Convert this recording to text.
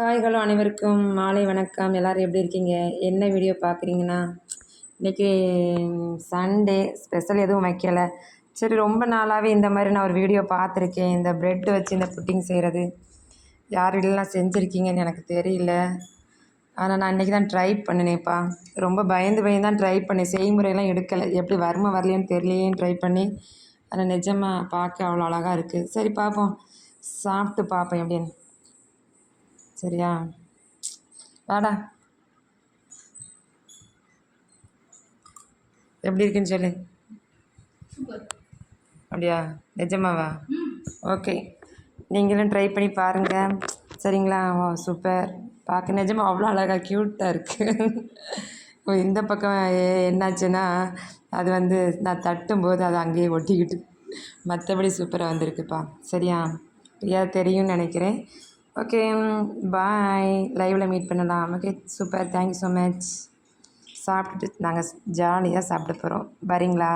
Hi hello அனைவருக்கும் மாலை வணக்கம். எல்லோரும் எப்படி இருக்கீங்க? என்ன வீடியோ பார்க்குறீங்கன்னா இன்றைக்கி சண்டே ஸ்பெஷல் எதுவும் வைக்கலை. சரி ரொம்ப நாளாகவே இந்த மாதிரி நான் ஒரு வீடியோ பார்த்துருக்கேன். இந்த ப்ரெட் வச்சு இந்த புட்டிங் செய்கிறது யார் வீட்டிலலாம் செஞ்சுருக்கீங்கன்னு எனக்கு தெரியல. ஆனால் நான் இன்றைக்கி தான் ட்ரை பண்ணினேன்ப்பா. ரொம்ப பயந்து பயந்து தான் ட்ரை பண்ணேன். செய்முறையெல்லாம் எடுக்கலை. எப்படி வருமா வரலையேன்னு தெரியலையேன்னு ட்ரை பண்ணி. ஆனால் நிஜமாக பார்க்க அவ்வளோ அழகாக இருக்குது சரி பார்ப்போம். சாப்பிட்டு பார்ப்பேன் எப்படின்னு. சரியா? வாடா. எப்படி இருக்குன்னு சொல்லு. அப்படியா? நிஜமாவா? ஓகே. நீங்களும் ட்ரை பண்ணி பாருங்கள் சரிங்களா? ஓ சூப்பர் பார்க்க நிஜமா அவ்வளோ அழகாக க்யூட்டாக இருக்குது இந்த பக்கம் என்னாச்சுன்னா அது வந்து நான் தட்டும்போது அது அங்கேயே ஒட்டிக்கிட்டு. மற்றபடி சூப்பராக வந்திருக்குப்பா. சரியா? ஃப்ரீயாக தெரியும்னு நினைக்கிறேன். Okay bye. லைவில் மீட் பண்ணலாம். Okay super thank you so much சாப்பிட்டுட்டு நாங்கள் ஜாலியாக சாப்பிட போகிறோம் வரீங்களா?